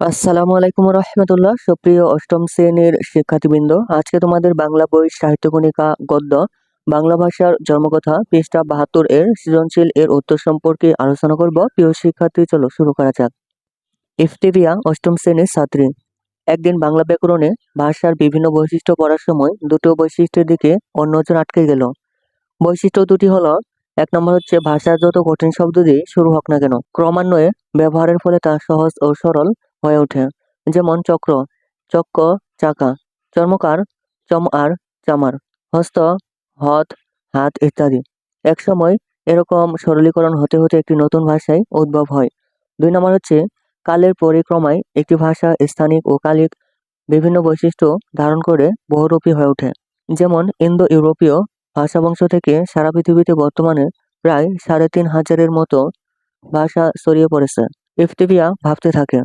আসসালামু আলাইকুম রহমতুল্লাহ। সুপ্রিয় অষ্টম শ্রেণির শিক্ষার্থীবৃন্দ, আজকে তোমাদের বাংলা বই সাহিত্যকণিকা গদ্য, বাংলা ভাষার জন্মকথা, পৃষ্ঠা বাহাত্তর এর সৃজনশীল এর উত্তর সম্পর্কে আলোচনা করব। প্রিয় শিক্ষার্থী, চলো শুরু করা যাক। ইফতেরিয়া, অষ্টম শ্রেণির ছাত্রী। একদিন বাংলা ব্যাকরণে ভাষার বিভিন্ন বৈশিষ্ট্য পড়ার সময় দুটো বৈশিষ্ট্যের দিকে অন্য নজর আটকে গেল। বৈশিষ্ট্য দুটি হলো, এক নম্বর হচ্ছে ভাষার যত কঠিন শব্দ দিয়ে শুরু হোক না কেন, ক্রমান্বয়ে ব্যবহারের ফলে তা সহজ ও সরল হয়ে ওঠে। যেমন চক্র চক্র চাকা, চর্মকার, চমআর, চামার, হস্ত, হত, হাত ইত্যাদি। একসময় এরকম সরলীকরণ হতে হতে একটি নতুন ভাষায় উদ্ভব হয়। দুই নম্বর হচ্ছে কালের পরিক্রমায় একটি ভাষা স্থানিক ও কালিক বিভিন্ন বৈশিষ্ট্য ধারণ করে বহুরূপী হয়ে ওঠে। যেমন ইন্দো ইউরোপীয় ভাষাবংশ থেকে সারা পৃথিবীতে বর্তমানে প্রায় সাড়ে তিন হাজারের মতো ভাষা ছড়িয়ে পড়েছে। ইফতিবিয়া ভাবতে থাকে।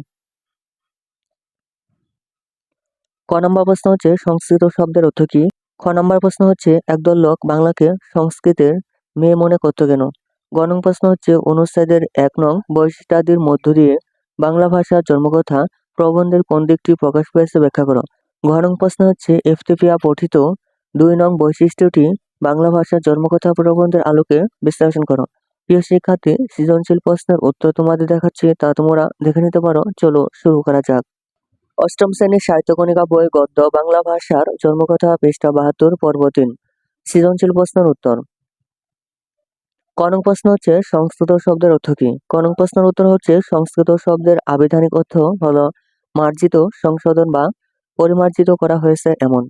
ক নম্বর প্রশ্ন হচ্ছে সংস্কৃত শব্দের অর্থ কি? খ নম্বর প্রশ্ন হচ্ছে, একদল লোক বাংলাকে সংস্কৃতের মেয়ে মনে করতো কেন? গ নং প্রশ্ন হচ্ছে, অনুচ্ছেদের এক নং বৈশিষ্ট্যাদির মধ্য দিয়ে বাংলা ভাষার জন্মকথা প্রবন্ধের কোন দিকটি প্রকাশ পেয়েছে ব্যাখ্যা করো। ঘ নং প্রশ্ন হচ্ছে এফটিপিয়া পঠিত দুই নং বৈশিষ্ট্যটি বাংলা ভাষার জন্মকথা প্রবন্ধের আলোকে বিশ্লেষণ করো। প্রিয় শিক্ষার্থী, সৃজনশীল প্রশ্নের উত্তর তোমাদের দেখাচ্ছি, তা তোমরা দেখে নিতে পারো। চলো শুরু করা যাক। অষ্টম শ্রেণির সাহিত্যকণিকা বই গদ্য বাংলা ভাষার জন্মকথা পৃষ্ঠা বাহাত্তর, পর্ব তিন। সৃজনশীল প্রশ্নের উত্তর। কনক প্রশ্ন হচ্ছে, সংস্কৃত শব্দের অর্থ কি? কনক প্রশ্নের উত্তর হচ্ছে, সংস্কৃত শব্দের আবিধানিক অর্থ হলো মার্জিত, সংশোধন বা পরিমার্জিত করা হয়েছে এমন।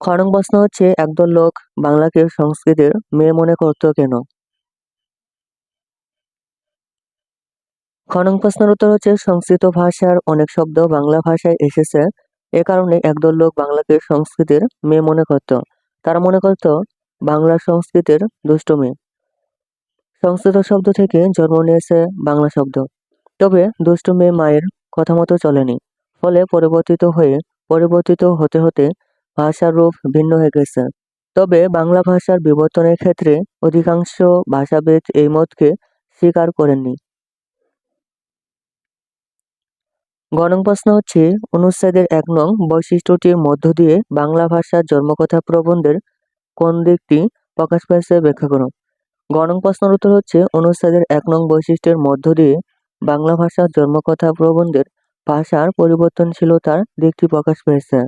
খনক প্রশ্ন হচ্ছে, একদল লোক বাংলাকে সংস্কৃতের মেয়ে মনে করত কেন? খনং প্রশ্নের উত্তর হচ্ছে, সংস্কৃত ভাষার অনেক শব্দ বাংলা ভাষায় এসেছে। এ কারণে একদল লোক বাংলাকে সংস্কৃতির মেয়ে মনে করত। তারা মনে করত, বাংলা সংস্কৃতির দুষ্ট মেয়ে। সংস্কৃত শব্দ থেকে জন্ম নিয়েছে বাংলা শব্দ। তবে দুষ্ট মেয়ে মায়ের কথা মতো চলেনি। ফলে পরিবর্তিত হয়ে, পরিবর্তিত হতে হতে ভাষার রূপ ভিন্ন হয়ে গেছে। তবে বাংলা ভাষার বিবর্তনের ক্ষেত্রে অধিকাংশ ভাষাবিদ এই মতকে স্বীকার করেননি। গণং প্রশ্ন হচ্ছে, অনুচ্ছেদের এক নং বৈশিষ্ট্যটির মধ্য দিয়ে বাংলা ভাষার জন্মকথা প্রবন্ধের কোন দিকটি প্রকাশ পেয়েছে ব্যাখ্যা করো। গণং প্রশ্নের উত্তর হচ্ছে, অনুচ্ছেদের এক নং বৈশিষ্ট্যের মধ্য দিয়ে বাংলা ভাষার জন্মকথা প্রবন্ধের ভাষার পরিবর্তনশীলতার দিকটি প্রকাশ পেয়েছে।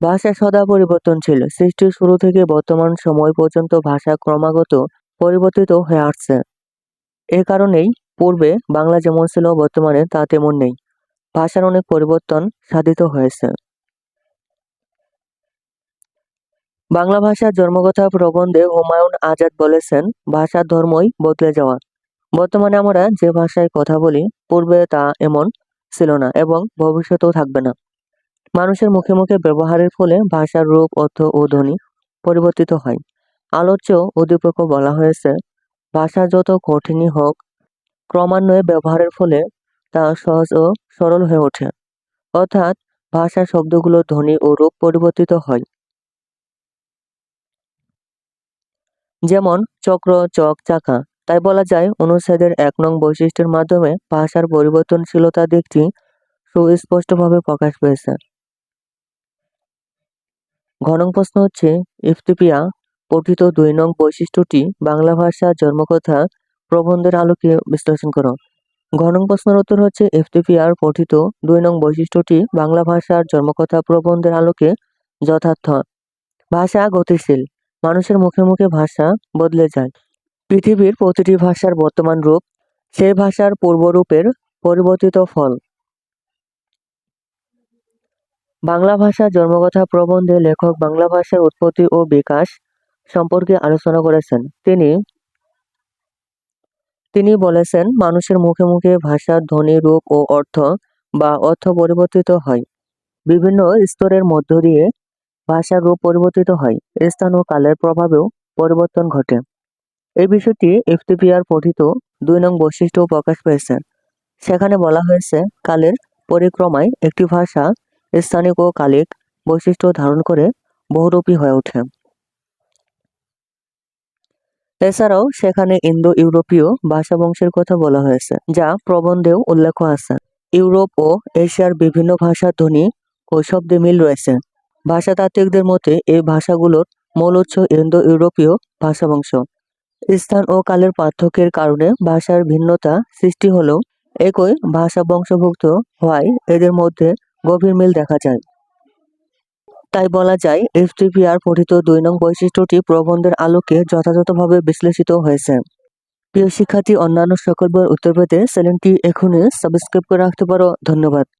ভাষা সদা পরিবর্তনশীল, সৃষ্টির শুরু থেকে বর্তমান সময় পর্যন্ত ভাষা ক্রমাগত পরিবর্তিত হয়ে আসছে। এ কারণেই পূর্বে বাংলা যেমন ছিল, বর্তমানে তা তেমন নেই। ভাষার অনেক পরিবর্তন সাধিত হয়েছে। বাংলা ভাষার জন্মকথা প্রবন্ধে হুমায়ুন আজাদ বলেছেন ভাষা ধর্মই বদলে যাওয়া। বর্তমানে আমরা যে ভাষায় কথা বলি, পূর্বে তা এমন ছিল না এবং ভবিষ্যতেও থাকবে না। মানুষের মুখে মুখে ব্যবহারের ফলে ভাষার রূপ, অর্থ ও ধ্বনি পরিবর্তিত হয়। আলোচ্য উদ্দীপক বলা হয়েছে, ভাষা যত কঠিনই হোক ক্রমান্বয়ে ব্যবহারের ফলে তা সহজ ও সরল হয়ে ওঠে। অর্থাৎ ভাষার শব্দগুলো ধ্বনি ও রূপ পরিবর্তিত হয়। যেমন, চক্র, চক, চাকা। তাই বলা যায়, অনুচ্ছেদের এক নং বৈশিষ্ট্যের মাধ্যমে ভাষার পরিবর্তনশীলতা দিকটি সুস্পষ্টভাবে প্রকাশ পেয়েছে। ঘনং প্রশ্ন হচ্ছে, ইফতিপিয়া, পঠিত দুই নং বৈশিষ্ট্যটি বাংলা ভাষার জন্মকথা প্রবন্ধের আলোকে বিশ্লেষণ করো। ঘনং প্রশ্নের উত্তর হচ্ছে এফটিপিআর পঠিত দুই নং বৈশিষ্ট্যটি বাংলা ভাষার জন্মকথা প্রবন্ধের আলোকে যথার্থ। ভাষা গতিশীল, মানুষের মুখে মুখে ভাষা বদলে যায়। পৃথিবীর প্রতিটি ভাষার বর্তমান রূপ, সেই ভাষার পূর্বরূপের পরিবর্তিত ফল। বাংলা ভাষার জন্মকথা প্রবন্ধে লেখক বাংলা ভাষার উৎপত্তি ও বিকাশ সম্পর্কে আলোচনা করেছেন। তিনি তিনি বলেছেন, মানুষের মুখে মুখে ভাষার ধ্বনি, রূপ ও অর্থ বা অর্থ পরিবর্তিত হয়। বিভিন্ন স্তরের মধ্য দিয়ে ভাষার রূপ পরিবর্তিত হয়। স্থান ও কালের প্রভাবেও পরিবর্তন ঘটে। এই বিষয়টি এফটিপিআর পঠিত দুই নং বৈশিষ্ট্য প্রকাশ পেয়েছে। সেখানে বলা হয়েছে, কালের পরিক্রমায় একটি ভাষা স্থানিক ও কালিক বৈশিষ্ট্য ধারণ করে বহুরূপী হয়ে ওঠে। এছাড়াও সেখানে ইন্দো ইউরোপীয় ভাষা বংশের কথা বলা হয়েছে, যা প্রবন্ধেও উল্লেখ আছে। ইউরোপ ও এশিয়ার বিভিন্ন ভাষার ধ্বনি ও শব্দে মিল রয়েছে। ভাষাতাত্ত্বিকদের মতে, এই ভাষাগুলোর মূল উৎস ইন্দো ইউরোপীয় ভাষা বংশ স্থান ও কালের পার্থক্যের কারণে ভাষার ভিন্নতা সৃষ্টি হলেও একই ভাষা বংশভুক্ত হওয়ায় এদের মধ্যে গভীর মিল দেখা যায়। তাই বলা যায় এফটিপিআর পঠিত দুই নং বৈশিষ্ট্যটি প্রবন্ধের আলোকে যথাযথভাবে বিশ্লেষিত হয়েছে। প্রিয় শিক্ষার্থী, অন্যান্য সকল উত্তর পেতে চ্যানেলটি এখনই সাবস্ক্রাইব করে রাখতে পারো। ধন্যবাদ।